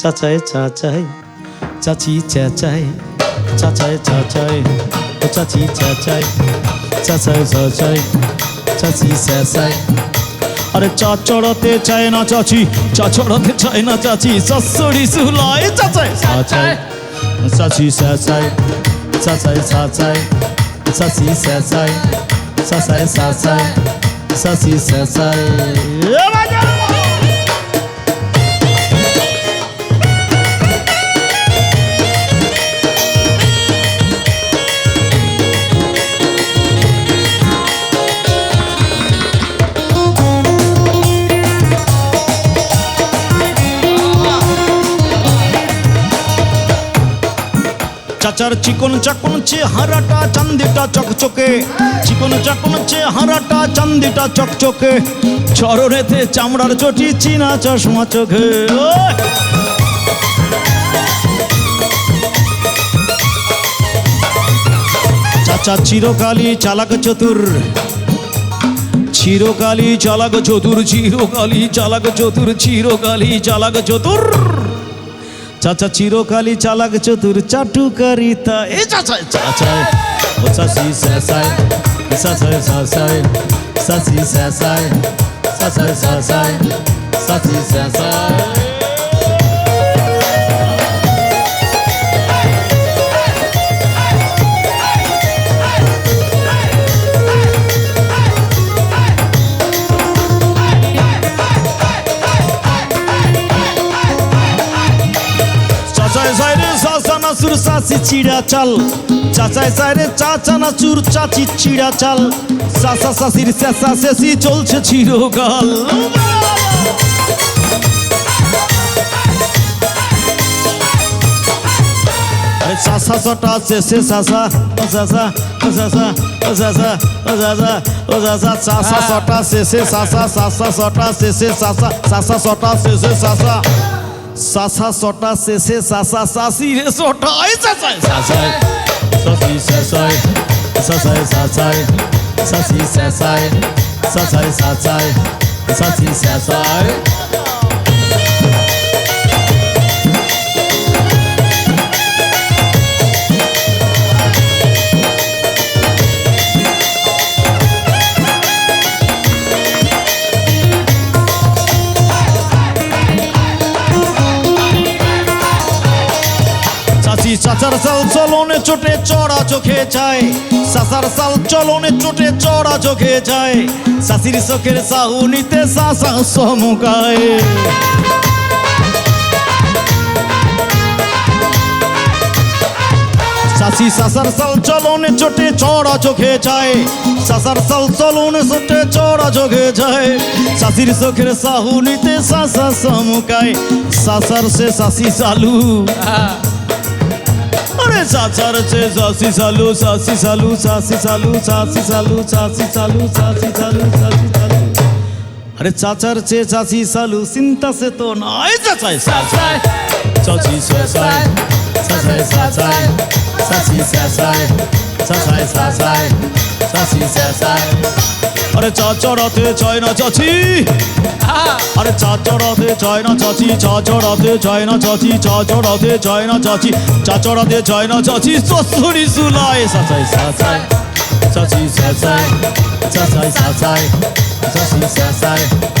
চাচায় চাচাই চাচি চেঁচাই চাচায় চাচাই ও চাচি চেঁচাই চাচায় চাচাই চাচি চেঁচাই আরে চা চড়াতে চায় না চাচি চা চড়াতে চায় না চাচি সসরি সুলাই চাচাই চাচাই চাচি চেঁচাই চাচাই চাচাই চাচি চেঁচাই চাচাই চাচাই চাচি চেঁচাই চাচার চিকন চাকন চেহারাটা চান্দিটা চকচকে। চিকন চাকন চেহারাটা চান্দিটা চকচকে। চরণেতে চামড়ার চটি, চিনা চশমা চোখে! চাচা চিরকালই চালাক চতুর। চিরকালই চালাক চতুর, চিরকালই চালাক চতুর, চিরকালই চালাক চতুর। চাচা চিরকালই চালাক চতুর চাটুকারিতা। এ চাচায় চাচায়, ও চাচি স্যাসায় চাচায় চাচায়, চাচি স্যাসায় চাচায় চাচায়, চাচি স্যাসায় চাচি চিড়া চাল চাচায় সাইরে চাচা নাচুর চাচি চিড়া চাল চাচা চাচির চেঁচা চেঁচি চলছে চিরকাল চাচা চটা চেঁচে চাচা ও চাচা ও চাচা ও চাচা ও চাচা ও চাচা চাচা চটা চেঁচে চাচা চাচা চটা চেঁচে চাচা চাচা চটা চেঁচে চাচা চাচা সটা শেষে সাসা সাসি রে সটা চাচাই সাসাই সাসাই সাসি সাসাই সাসাই সাসাই সাসি সাসাই সাসাই সাসাই সাসি চাচি চাচার চাল চলনে চোটে চড়া চোখে চায় চাচার চাল চলনে চোটে চড়া চোখে যায়। চাচির চোখের চাউনিতে চাচা সমুকায়। চাচি চাচার চাল চলনে চোটে চড়া চোখে যায়। চাচার চাল চলনে চোটে চড়া চোখে যায়। চাচির চোখের চাহুনিতে চাচা সমুকায়। চাচার সে চাচি চালু। চাচার চে চাচি চালু চাচি চালু চাচি চালু চাচি চালু চাচি চালু চাচি চালু চাচি চালু আরে চাচার চে চাচি চালু চিন্তা সে তো নাই চাচাই চাচাই। চাচি, চাচাই চাচাই চাচাই, চাচি, চাচাই চাচাই চাচাই, চাচি, চাচাই। আরে চাচড়াতে চায় না চাচি। আরে চাচড়াতে চায় না চাচি চাচড়াতে চায় না চাচি চাচড়াতে চায় না চাচি চাচড়াতে চায় না চাচি, শ্বশুরি সুলাই সাচাই সাচাই চাচি সাচাই চাচাই সাচাই চাচি চাচাই